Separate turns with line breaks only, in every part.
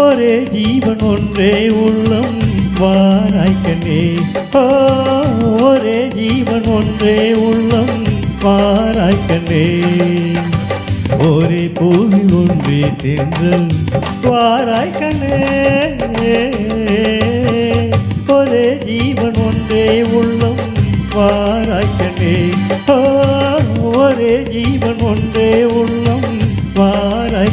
ஒரே ஜீவன் ஒன்றே உள்ளம் வாராய்க்கண்ணே ஒரே ஜீவன் ஒன்றே உள்ளம் வாராய்க்கண்ணே ஒரே பூமி ஒன்றே தென்றல் வாராய்க்கண்ணே ஒரே ஜீவன் ஒன்றே உள்ளம் வாராய்க்கண்ணே ஓ
കൊണ്ടേ ഉള്ളം വാരായി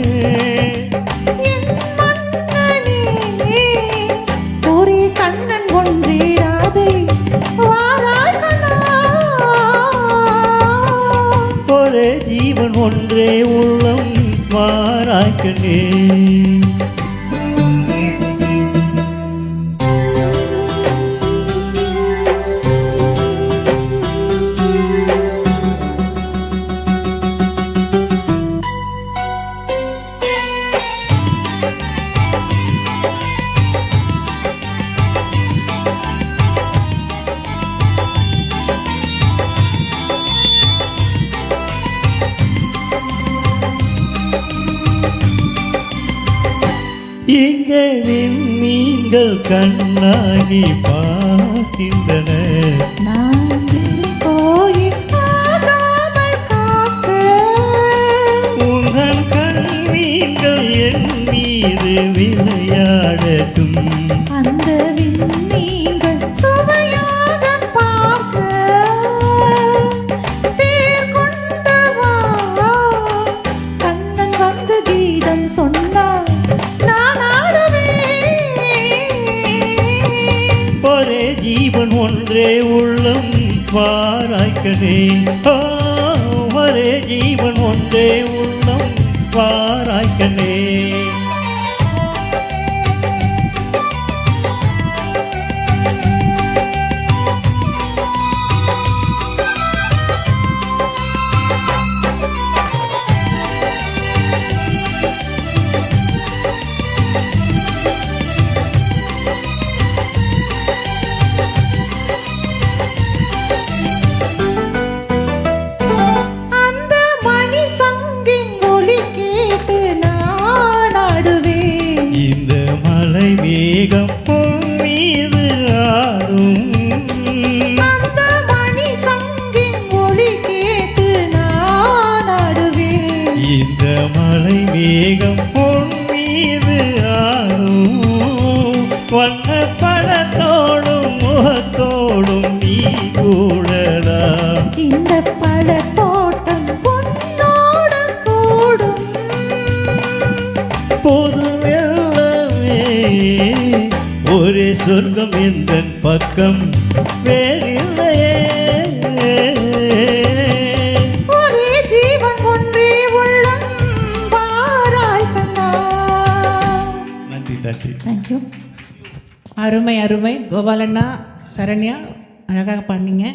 ஒரே
ஜீவன் ஒன்றே உள்ளம் மாறாக்கனே இங்கே விண்மீன்கள் கண்ணாகி பார்க்கின்றன. உங்கள் கண்மீன்கள் என் மீது വരെ ഉള്ളം
പാറായിക്കണേ. വരെ ജീവൻ ഒന്നേ ഉള്ളം പാറായിക്കണേ.
நன்றி நன்றி
தேங்க்யூ
அருமை அருமை. கோபாலண்ணா சரண்யா அழகாக பண்ணீங்க